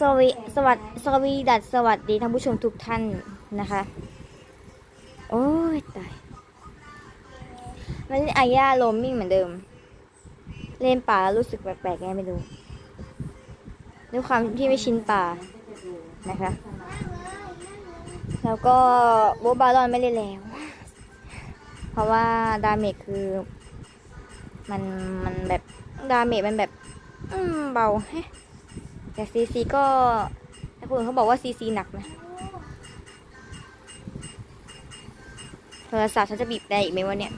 สวีสวัสดสวีดัสสวัสดีท่านผู้ชมทุกท่านนะคะ โอ้ยตายมันอาญาโรมมิ่งเหมือนเดิม เล่นป่าแล้วรู้สึกแปลกๆไงไม่รู้ด้วยความที่ไม่ชินป่านะคะ แล้วก็โบบาลอนไม่เล่นแล้ว เพราะว่าดาเมจคือ มันมันแบบดาเมจมันแบบเบาแฮะ แต่ซีซีก็แต่คนอื่นเขาบอกว่าซีซีหนักนะโทรศัพท์ฉันจะบีบได้อีกไหมวะเนี่ย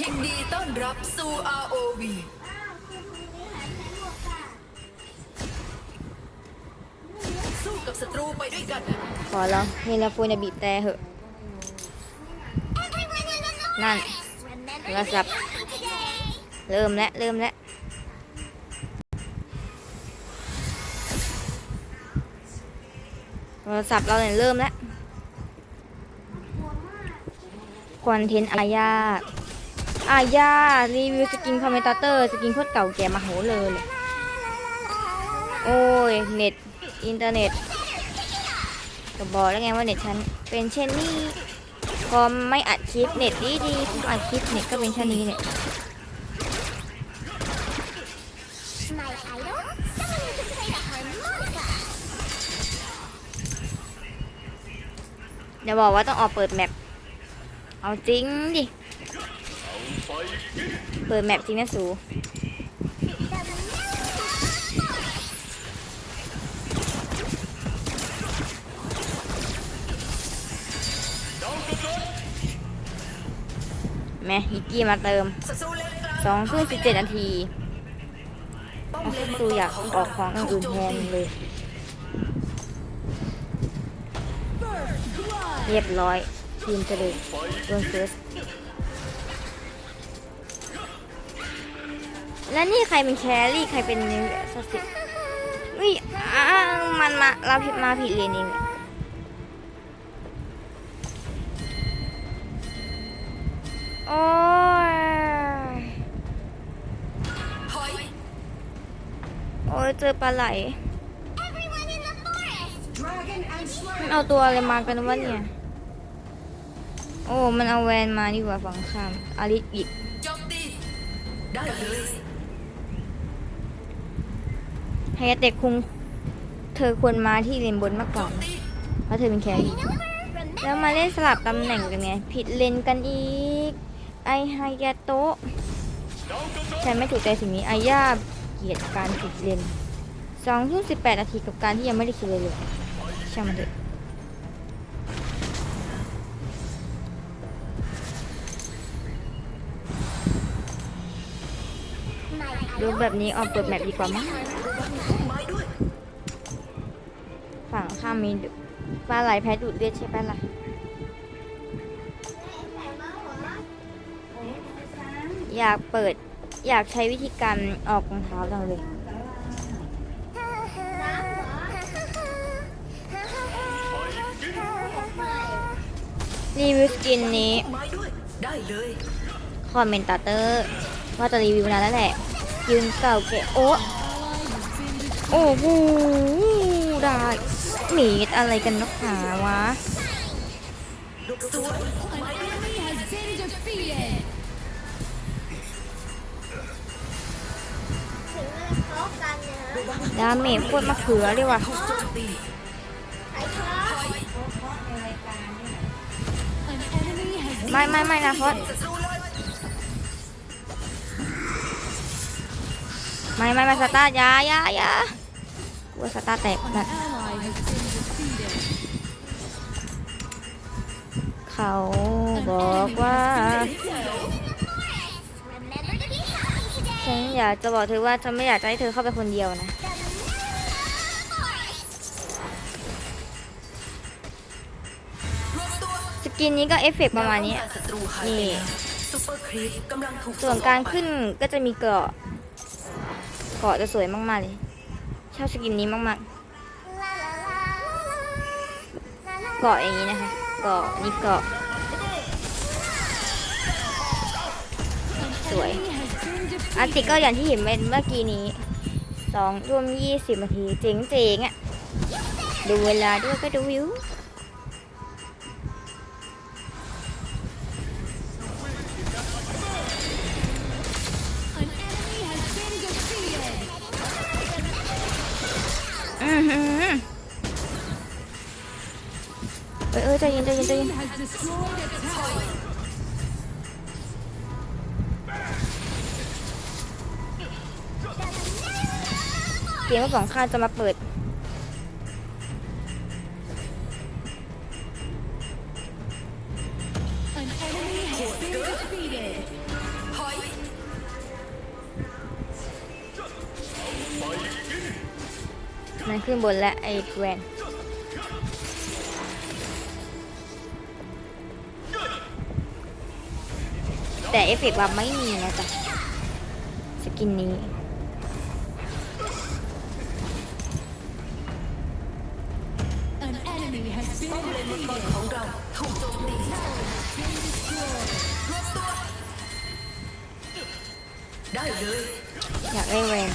ยินดีต้อนรับสู่ ROV สู้กับศัตรูไปด้วยกันขอลองเฮลาฟูนอย่าบีบแต่เหอะ นั่นโทรศัพท์เริ่มแล้วเริ่มแล้ว รศัพท์เราเนี่ยเริ่มแล้วคอนเทนต์อาญาอาญารีวิวสกินคอมเมนเตอร์ สกินโคตรเก่าแก่มาโหเลยเลยโอ้ย เน็ต อินเทอร์เน็ตก็บอกแล้วไงว่าเน็ตฉันเป็นเช่นนี้พอไม่อัดคลิปเน็ตดีดีอัดคลิปเน็ตก็เป็นเช่นนี้เนี่ย เดี๋ยวบอกว่าต้องออกเปิดแมปเอาจริงดิ เปิดแมปจริงนะสูแม่ฮิกกี้มาเติมสองทุ่มสิบเจ็ดนาทีสูอยากออกของอย่างอื่นแทนเลย เรียบร้อยทีมเจริญโดนเฟิร์สแล้วนี่ใครเป็นแครี่ใครเป็นนิวสสิอุ้ยอ้ามันมาเราผิดมาผิดเลนเองเนี่ยโอ้ยถอยโอ้ยเจอปลาไหล มันเอาตัวอะไรมากันวะเนี่ย โอ้ มันเอาแวนมาดีกว่าฝั่งข้ามอาริอีกโจมตีได้เลยไฮยาเตะคุงเธอควรมาที่เลนบนมากกว่ามนเพราะเธอเป็นแครี่แล้วมาเล่นสลับตำแหน่งกันไง ผิดเลนกันอีก ไอไฮยาโตะฉันไม่ถูกใจสิ่งนี้อาย่าเกลียดการผิดเลนสองทุ่มสิบแปดนาทีกับการที่ยังไม่ได้คิดเลยเลย ช่างมันเถอะดูแบบนี้ออกเปิดแมปดีกว่ามั้งไม้ด้วยฝั่งข้ามมีปลาไหลแพ้ดูดเลือดใช่ปะล่ะอยากเปิดอยากใช้วิธีการออกรองเท้าจังเลย รีวิวสกินนี้ไม้ด้วยได้เลยคอมเมนเตอร์ว่าจะรีวิวนานแล้วแหละ ยืนเก่าแก่โอ้โอ้โหได้หมีอะไรกันนักหนาวะสวยไม้ด้วยดาเมจโคตรมะเขือเลยว่ะ ไม่ไม่ไม่นะพราะศัตรูเลยไม่ไม่ไม่สตาร์ยายายากลัวสตาร์แตกนะเขาบอกว่าฉันอยากจะบอกเธอว่าฉันไม่อยากจะให้เธอเข้าไปคนเดียวนะ กินนี้ก็เอฟเฟกต์ประมาณนี้ นี่ส่วนการขึ้นก็จะมีเกาะ เกาะจะสวยมาก ๆ เลย ชอบสกินนี้มาก ๆ เกาะอย่างนี้นะคะ เกาะนี่เกาะ สวยอาร์ติก็อย่างที่เห็นเมื่อกี้นี้สองรวมยี่สิบนาที เจ๋งๆอะดูเวลาด้วยก็ดูอยู่ ยเอ้ยใจเย็นใจเย็นใจเย็น Team has destroyed a tower. เสียงว่าสองข้างจะมาเปิด An enemy has been defeated. มันขึ้นบนและไอ้แวน แต่เอฟเฟกต์ว่าไม่มีนะจ๊ะ สกินนี้อยากได้เวน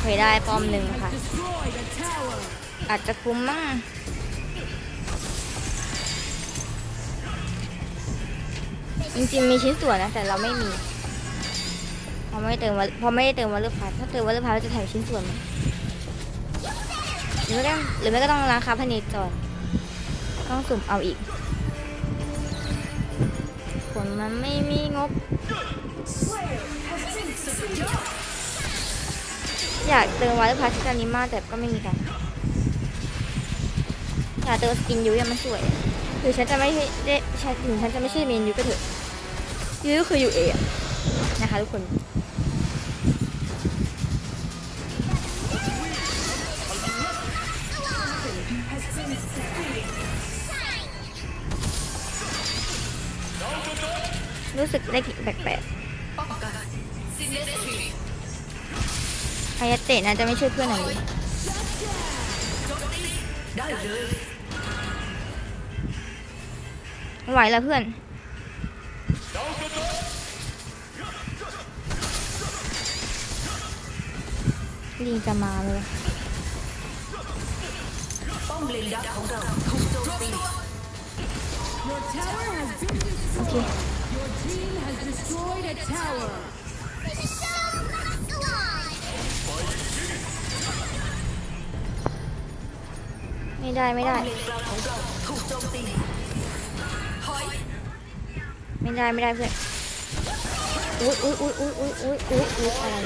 เคยได้ปอมหนึ่งค่ะ อาจจะคุ้มมั่งจริงๆมีชิ้นส่วนนะ แต่เราไม่มีพราะไม่เติมวันเพราะไม่ได้เติมวันเลือพาร์ถ้าเติมวันเลือพาร์ทเราจะแถมชิ้นส่วนไหมหรือไม่ก็หรือไม่ก็ต้องราคาพเนจรต้องสุ่มเอาอีกผลมันไม่มีงบ อยากเติมวันเลือพาร์ทที่ตอนนี้มากแต่ก็ไม่มีกัน อยากเติมสกินยูยังมันสวยหรือฉันจะไม่ใช่ได้ฉันถึงฉันจะไม่ใช่เมนยูก็เถอะยูก็คือยูเอะนะคะทุกคนรู้สึกได้กลิ่นแปลกป้ อายาเตะน่าจะไม่ช่วยเพื่อนหน่อยไหวแล้วเพื่อนลิงจะมาเลยโอเค ไม่ได้ไม่ได้ ไม่ได้ไม่ได้เพื่อนอุ้ยอุ้ยอุ้ยอุ้ยอุ้ยอุ้ยอุ้ยอุ้ยอะไร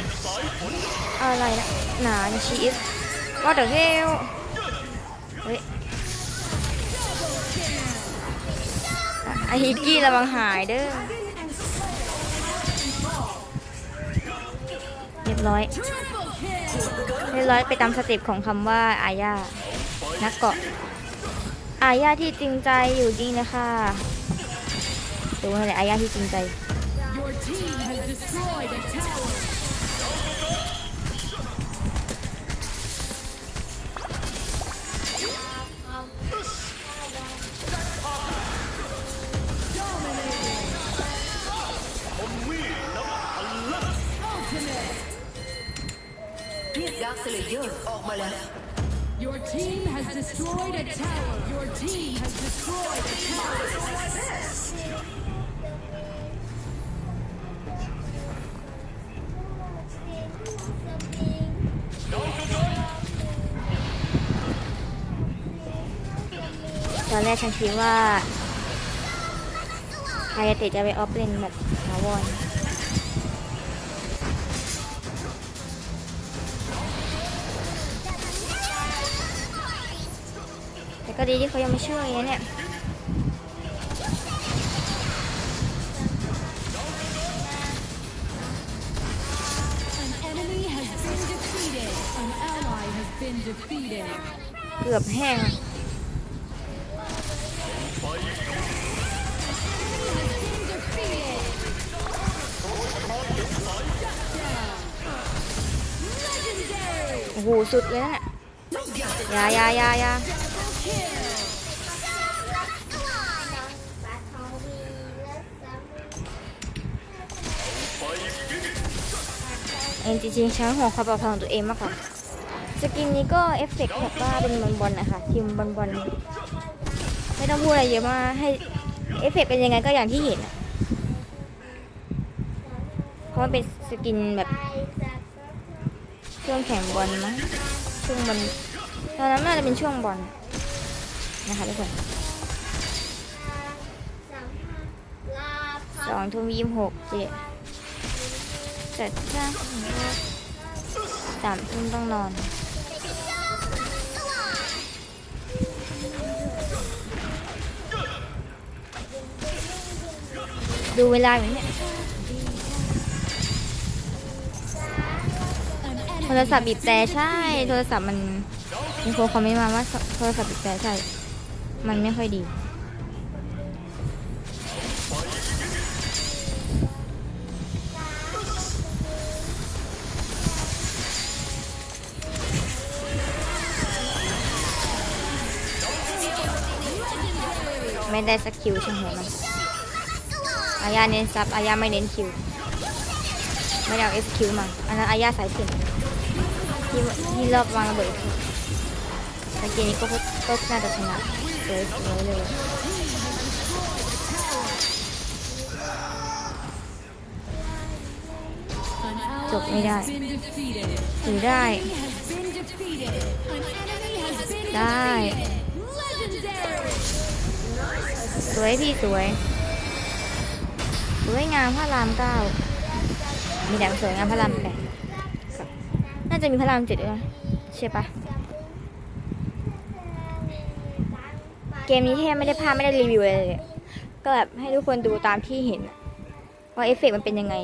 อะไรนะหนาชีสว่าเดอะเฮลเฮ้ยไอฮิกกี้ระวังหายเด้อเรียบร้อยเรียบร้อยไปตามสเต็ปของคำว่าอาญา นักเกาะอาญาที่จริงใจอยู่จริงนะคะดูนั่นแหละอาญาที่จริงใจ Your team has destroyed a tower. เรียกดาร์คสเลเยอร์ออกมาแล้ว Your team has destroyed a tower. Your team has destroyed a tower. ตอนแรกฉันคิดว่าไฮเตะจะไปออฟเลนแบบถาวร ก็ดีที่เขายังไม่ช่วยเนี่ยเกือบแห้งโอ้โหสุดเลยนั่นน่ะยายายายา เองจริงๆฉันห่วงความปลอดภัยของตัวเองมากกว่าสกินนี้ก็เอฟเฟกต์แบบว่าเป็นบอลๆนะคะทีมบอลๆไม่ต้องพูดอะไรเยอะมากให้เอฟเฟกต์เป็นยังไงก็อย่างที่เห็นเพราะมันเป็นสกินแบบช่วงแข่งบอลมั้งช่วงบอลตอนนั้นน่าจะเป็นช่วงบอล นะคะทุกคนสองทุ่มยี่สิบหกเจ็ดจัดจ้าสามทุ่มต้องนอนดูเวลาอยู่เนี่ยโทรศัพท์บีบแต่ใช่ โทรศัพท์มันมีคนคอมเมนต์มาว่าโทรศัพท์บีบแต่ใช่ มันไม่ค่อยดี ไม่ได้สักคิวช่างหัวมันอายาเน้นซับอายาไม่เน้นคิว ไม่ได้เอาเอสคิวมา อันนั้นอายาสายเข็นที่ที่รอบวางระเบิด แต่เกมนี้ก็ก็น่าจะชนะสวยสวยเลย An ally Chụp ไม่ได้ถือได้ ได้สวยพี่สวยสวยงามพระรามเก้ามีแต่สวยงามพระรามแปดน่าจะมีพระรามเจ็ดด้วยใช่ปะ เกมนี้แทบไม่ได้พาไม่ได้รีวิวอะไรเลย ก็แบบให้ทุกคนดูตามที่เห็น ว่าเอฟเฟกต์มันเป็นยังไง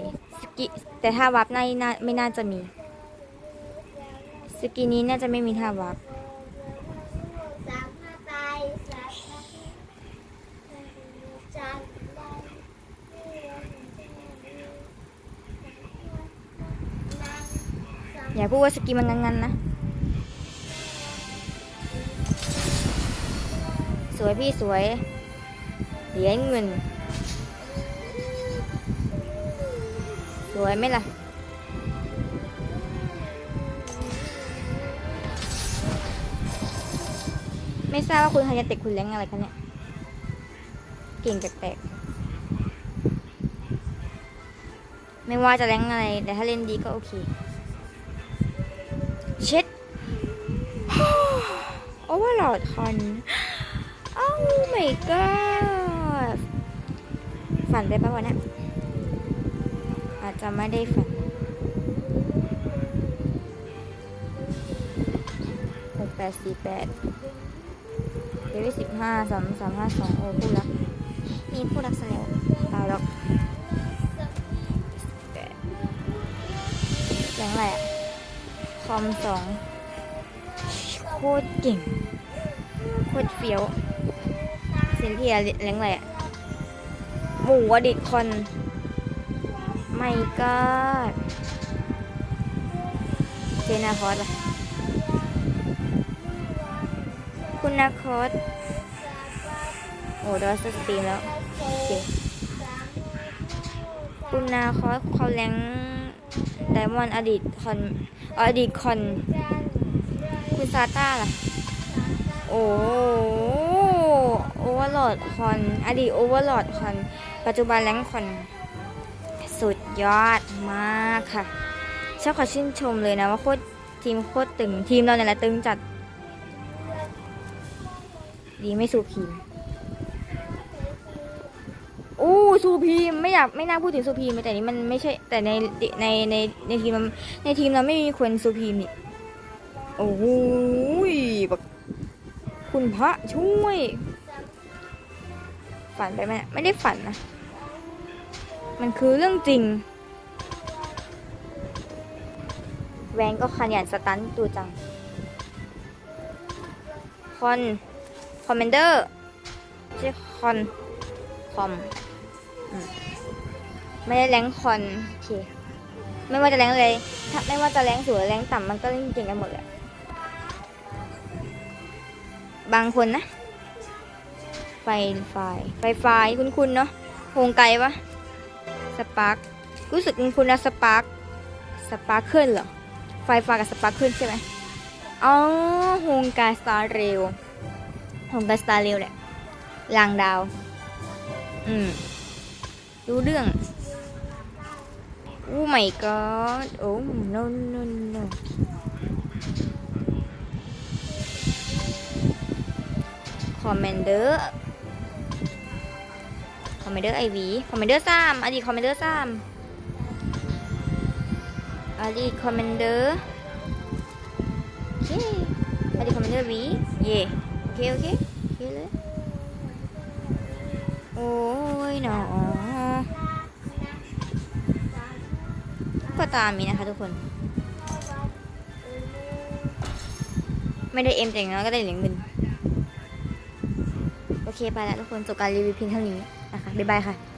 สกิแต่ถ้าวับน่าน่าไม่น่าจะมี สกินนี้น่าจะไม่มีท่าวับอย่าพูดว่าสกินมันงันๆนะ สวยพี่สวย เหรียญเงิน สวยไหมล่ะ ไม่ทราบว่าคุณฮายาเตะคุณแรงอะไรคะเนี่ย เก่งแปลกๆไม่ว่าจะแรงอะไร แต่ถ้าเล่นดีก็โอเค เช็ดโอเวอร์โหลดคอน my god ฝันได้ปะวะเนี่ยอาจจะไม่ได้ฝันหกแปดสี่แปดเดวิสิบห้าสามสามห้าสองโอ้ผู้รัก มีผู้รักซะแล้วตาหรอกแปดแรงไรอะคอมสองโคตรเก่งโคตรเฟี้ยว เซนเทียแรงอะไรอะหมูอดิตคอนไม่ก็เจนาคอสอะคุณนาคอสโอ้ดอสสตรีมแล้วโอเคคุณนาคอสเขาแรงไดมอนอดีตคอนอ๋ออดีตคอน คุณซาต้าล่ะ โอ้ วอร์โหลดคอนอดีตโอเวอร์โหลดคอนปัจจุบันแรงคอนสุดยอดมากค่ะฉันขอชื่นชมเลยนะว่าโคตรทีมโคตรตึง ทีมเราเนี่ยแหละตึงจัด ดีไม่สูพีมอู้สูพีมไม่อยากไม่น่าพูดถึงสูพีมแต่นี้มันไม่ใช่แต่ในในในในทีมในทีมเราไม่มีคนสูพีมนี่โอ้โหยแบบคุณพระช่วย ฝันไปไหมไม่ได้ฝันนะ มันคือเรื่องจริง แวนก็ขยันสตันตูจัง คอน คอมเมนเดอร์ไม่ใช่คอน คอม ไม่ได้แรงคอนโอเคไม่ว่าจะแรงอะไรถ้าไม่ว่าจะแรงสูงแรงต่ำมันก็เล่นเก่งกันหมดแหละบางคนนะ ไฟไฟไฟไฟคุณคุณเนาะโฮงไกลปะสปาร์ครู้สึกคุณคุณนะสปาร์คสปาร์คขึ้นเหรอไฟไฟกับสปาร์คขึ้นใช่ไหมอ๋อโฮงไกสตาร์เรลโฮงไกสตาร์เรลแหละลางดาว อืมรู้เรื่องโอ้ my god โอ้ no no no คอมเมนเดอร์ คอมเมนเดอร์ไอวีคอมเมนเดอร์สามอดีตคอมเมนเดอร์สามอดีตคอมเมนเดอร์โอเคอดีตคอมเมนเดอร์วีเย่โอเคโอเคโอเคเลยโอ้ยหนอก็ตามนี้นะคะทุกคน ไม่ได้เอ็มแต่อย่างน้อยก็ได้เหรียญเงินโอเคไปแล้วทุกคนจบการรีวิวเพียงเท่านี้ บ๊ายบายค่ะ